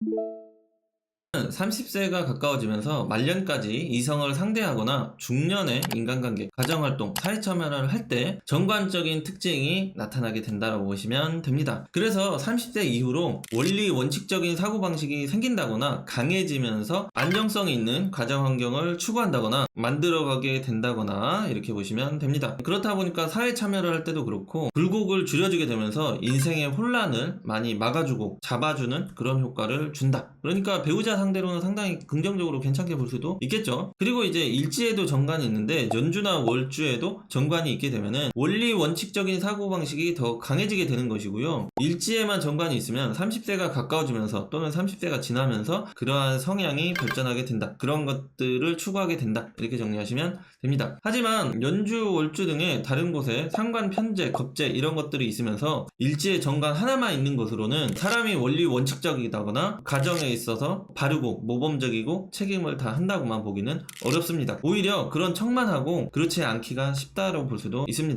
you 30세가 가까워지면서 말년까지 이성을 상대하거나 중년의 인간관계, 가정활동, 사회참여를 할때 정관적인 특징이 나타나게 된다고 보시면 됩니다. 그래서 30대 이후로 원리 원칙적인 사고방식이 생긴다거나 강해지면서 안정성 있는 가정 환경을 추구한다거나 만들어가게 된다거나 이렇게 보시면 됩니다. 그렇다 보니까 사회 참여를 할 때도 그렇고 굴곡을 줄여주게 되면서 인생의 혼란을 많이 막아주고 잡아주는 그런 효과를 준다. 그러니까 배우자 상대 로는 상당히 긍정적으로 괜찮게 볼 수도 있겠죠. 그리고 이제 일지에도 정관이 있는데 연주나 월주에도 정관이 있게 되면은 원리 원칙적인 사고방식이 더 강해지게 되는 것이고요. 일지에만 정관이 있으면 30세가 가까워지면서 또는 30세가 지나면서 그러한 성향이 발전하게 된다. 그런 것들을 추구하게 된다. 이렇게 정리하시면 됩니다. 하지만 연주, 월주 등의 다른 곳에 상관, 편제, 겁제 이런 것들이 있으면서 일지에 정관 하나만 있는 것으로는 사람이 원리 원칙적이다거나 가정에 있어서 바르고 모범적이고 책임을 다 한다고만 보기는 어렵습니다. 오히려 그런 척만 하고 그렇지 않기가 쉽다고 볼 수도 있습니다.